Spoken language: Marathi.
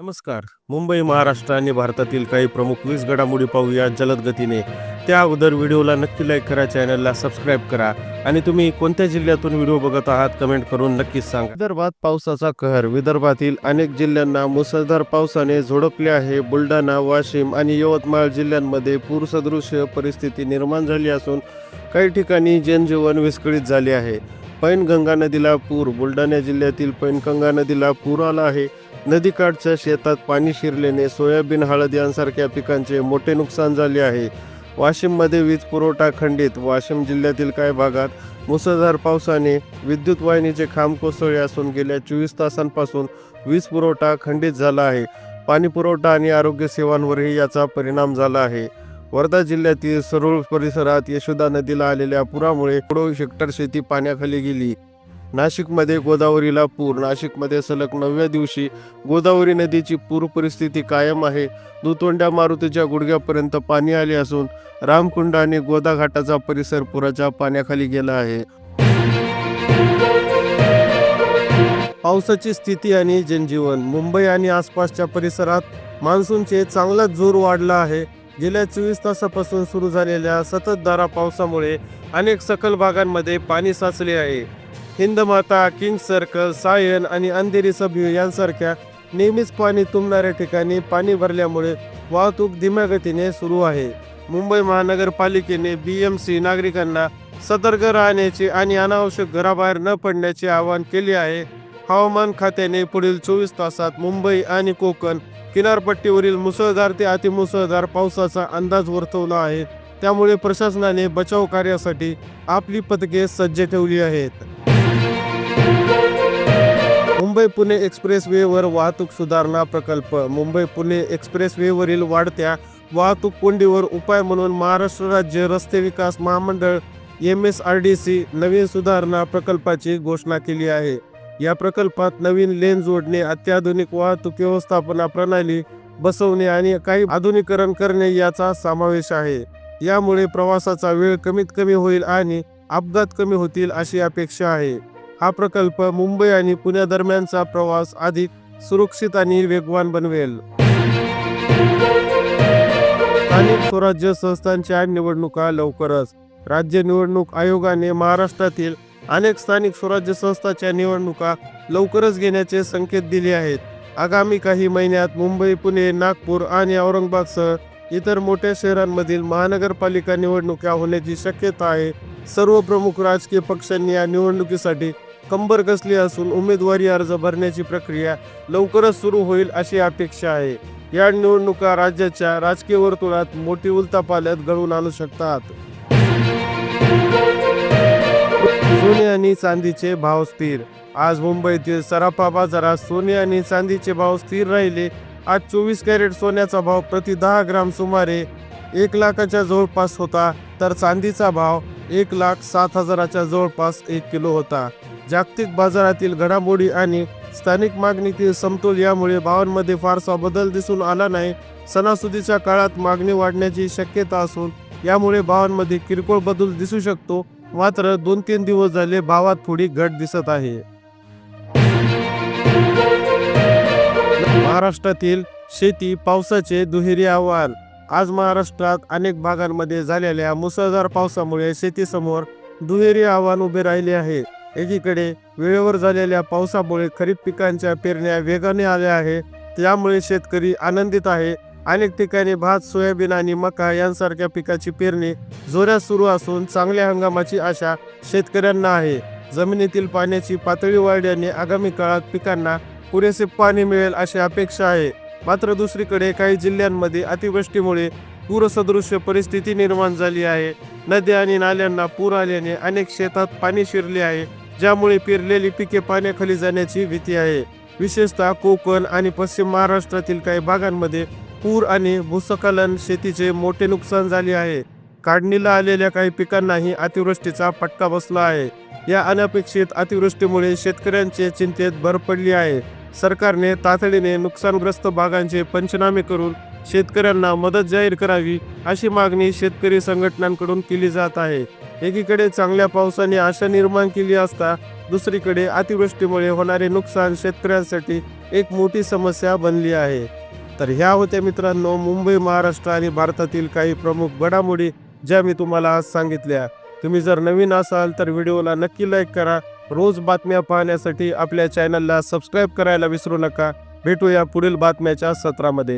नमस्कार. मुंबई महाराष्ट्र आणि भारतातील काही प्रमुख वीस घडामोडी पाहूया जलद गतीने. त्या अगोदर व्हिडिओला नक्की लाईक करा चॅनलला सबस्क्राईब करा. आणि तुम्ही कोणत्या जिल्ह्यातून व्हिडिओ बघत आहात कमेंट करून नक्कीच सांगा. विदर्भात पावसाचा कहर. विदर्भातील अनेक जिल्ह्यांना मुसळधार पावसाने झोडपले आहे. बुलढाणा वाशिम आणि यवतमाळ जिल्ह्यांमध्ये पूरसदृश्य परिस्थिती निर्माण झाली असून काही ठिकाणी जनजीवन विस्कळीत झाले आहे. पैनगंगा नदीला पूर. बुलढाणा जिल्ह्यातील पैनगंगा नदीला पूर आला आहे. नदीकाठच्या शेतात पाणी शिरल्याने सोयाबीन हळद यांसारख्या पिकांचे मोठे नुकसान झाले आहे. वाशिममध्ये वीज पुरवठा खंडित. वाशिम जिल्ह्यातील काही भागात मुसळधार पावसाने विद्युत वाहिनीचे खांब कोसळले असून गेल्या चोवीस तासांपासून वीज पुरवठा खंडित झाला आहे. पाणी पुरवठा आणि आरोग्य सेवांवरही याचा परिणाम झाला आहे. वर्धा जिल्ह्यातील सरोळ परिसरात यशोदा नदीला आलेल्या पुरामुळे करोडो शेती पाण्याखाली गेली. नाशिकमध्ये गोदावरीला पूर नाशिकमध्ये सलग नवव्या दिवशी गोदावरी नदीची पूर परिस्थिती कायम आहे. दुतोंड्या मारुतीच्या गुडघ्यापर्यंत पाणी आले असून रामकुंड आणि गोदा घाटाचा परिसर पुराच्या पाण्याखाली गेला आहे. पावसाची स्थिती आणि जनजीवन मुंबई आणि आसपासच्या परिसरात मान्सूनचे चांगलाच जोर वाढला आहे. गेल्या चोवीस तासापासून सुरू झालेल्या सततधारा पावसामुळे अनेक सखल भागांमध्ये पाणी साचले आहे. हिंदमाता किंग सर्कल सायन आणि अंधेरी सबव्ह्यू यांसारख्या नेहमीच पाणी तुंबणाऱ्या ठिकाणी पाणी भरल्यामुळे वाहतूक धीम्या गतीने सुरू आहे. मुंबई महानगरपालिकेने बी एम सी नागरिकांना सतर्क राहण्याचे आणि अनावश्यक घराबाहेर न पडण्याचे आवाहन केले आहे. हवामान खात्याने पुढील चोवीस तासात मुंबई आणि कोकण किनारपट्टीवरील मुसळधार ते अतिमुसळधार पावसाचा अंदाज वर्तवला आहे. त्यामुळे प्रशासनाने बचाव कार्यासाठी आपली पथके सज्ज ठेवली आहेत. मुंबई पुणे एक्सप्रेस वेवर वाहतूक सुधारणा प्रकल्प. मुंबई पुणे एक्सप्रेस वेवरील वाढत्या वाहतूक कोंडीवर उपाय म्हणून महाराष्ट्र राज्य रस्ते विकास महामंडळ M S R D C नवीन सुधारणा प्रकल्पाची घोषणा केली आहे. या प्रकल्पात नवीन लेन जोडणे अत्याधुनिक वाहतूक व्यवस्थापना प्रणाली बसवणे आणि काही आधुनिकरण करणे याचा समावेश आहे. यामुळे प्रवासाचा वेळ कमीत कमी होईल आणि अपघात कमी होतील अशी अपेक्षा आहे. हा प्रकल्प मुंबई आणि पुण्यादरम्यानचा प्रवास अधिक सुरक्षित आणि वेगवान बनवेल. स्थानिक स्वराज्य संस्थांच्या निवडणुका लवकरच. राज्य निवडणूक आयोगाने महाराष्ट्रातील अनेक स्थानिक स्वराज्य संस्थांच्या निवडणुका लवकरच घेण्याचे संकेत दिले आहेत. आगामी काही महिन्यात मुंबई पुणे नागपूर आणि औरंगाबादसह इतर मोठ्या शहरांमधील महानगरपालिका निवडणुका होण्याची शक्यता आहे. सर्व प्रमुख राजकीय पक्षांनी या निवडणुकीसाठी कंबर कसली असून उमेदवारी अर्ज भरण्याची प्रक्रिया लवकरच सुरू होईल अशी अपेक्षा आहे. या निवडणुका राज्याच्या राजकीय वर्तुळात मोठी उलतापाल्यात घडवून आणू शकतात. सोने आणि चांदीचे भाव स्थिर. आज मुंबईतील सराफा बाजारात सोने आणि चांदीचे भाव स्थिर राहिले. आज चोवीस कॅरेट सोन्याचा भाव प्रति दहा ग्राम सुमारे एक लाखाच्या जवळपास होता. तर चांदीचा भाव एक लाख सात हजाराच्या जवळपास एक किलो होता. जागतिक बाजारातील घडामोडी आणि स्थानिक मागणीतील समतोल यामुळे भावांमध्ये फारसा बदल दिसून आला नाही. सणासुदीच्या काळात मागणी वाढण्याची शक्यता असून यामुळे भावांमध्ये किरकोळ बदल दिसू शकतो. मात्र दोन तीन दिवस झाले भावात थोडी घट दिसत आहे. महाराष्ट्रातील शेती पावसाचे दुहेरी आव्हान. आज महाराष्ट्रात अनेक भागांमध्ये झालेल्या मुसळधार पावसामुळे शेतीसमोर दुहेरी आव्हान उभे राहिले आहे. एकीकडे वेळेवर झालेल्या पावसामुळे खरीप पिकांच्या पेरण्या वेगाने आल्या आहे त्यामुळे शेतकरी आनंदित आहे. अनेक ठिकाणी भात सोयाबीन आणि मका यांसारख्या पिकाची पेरणी जोरात सुरू असून चांगल्या हंगामाची आशा शेतकऱ्यांना आहे. जमिनीतील पाण्याची पातळी वाढल्याने आगामी काळात पिकांना पुरेसे पाणी मिळेल अशी अपेक्षा आहे. मात्र दुसरीकडे काही जिल्ह्यांमध्ये अतिवृष्टीमुळे पूरसदृश्य परिस्थिती निर्माण झाली आहे. नद्या आणि नाल्यांना पूर आल्याने अनेक शेतात पाणी शिरले आहे. ज्यामुळे पेरलेली पिके पाण्याखाली जाण्याची भीती आहे. विशेषतः कोकण आणि पश्चिम महाराष्ट्रातील काही भागांमध्ये पूर आणि भूस्खलन शेतीचे मोठे नुकसान झाले आहे. काढणीला आलेल्या काही पिकांनाही अतिवृष्टीचा फटका बसला आहे. या अनपेक्षित अतिवृष्टीमुळे शेतकऱ्यांचे चिंतेत भर पडली आहे. सरकारने तातडीने नुकसानग्रस्त भागांचे पंचनामे करून शेतकऱ्यांना मदत जाहीर करावी अशी मागणी शेतकरी संघटनांकडून केली जात आहे. एकीकडे चांगल्या पावसाने आशा निर्माण केली असता दुसरीकडे अतिवृष्टीमुळे होणारे नुकसान शेतकऱ्यांसाठी एक मोठी समस्या बनली आहे. तर ह्या होत्या मित्रांनो मुंबई महाराष्ट्र आणि भारतातील काही प्रमुख घडामोडी ज्या मी तुम्हाला आज सांगितल्या. तुम्ही जर नवीन असाल तर व्हिडिओला नक्की लाईक करा. रोज बातम्या पाहण्यासाठी आपल्या चॅनलला सबस्क्राईब करायला विसरू नका. भेटूया पुढील बातम्याच्या सत्रामध्ये.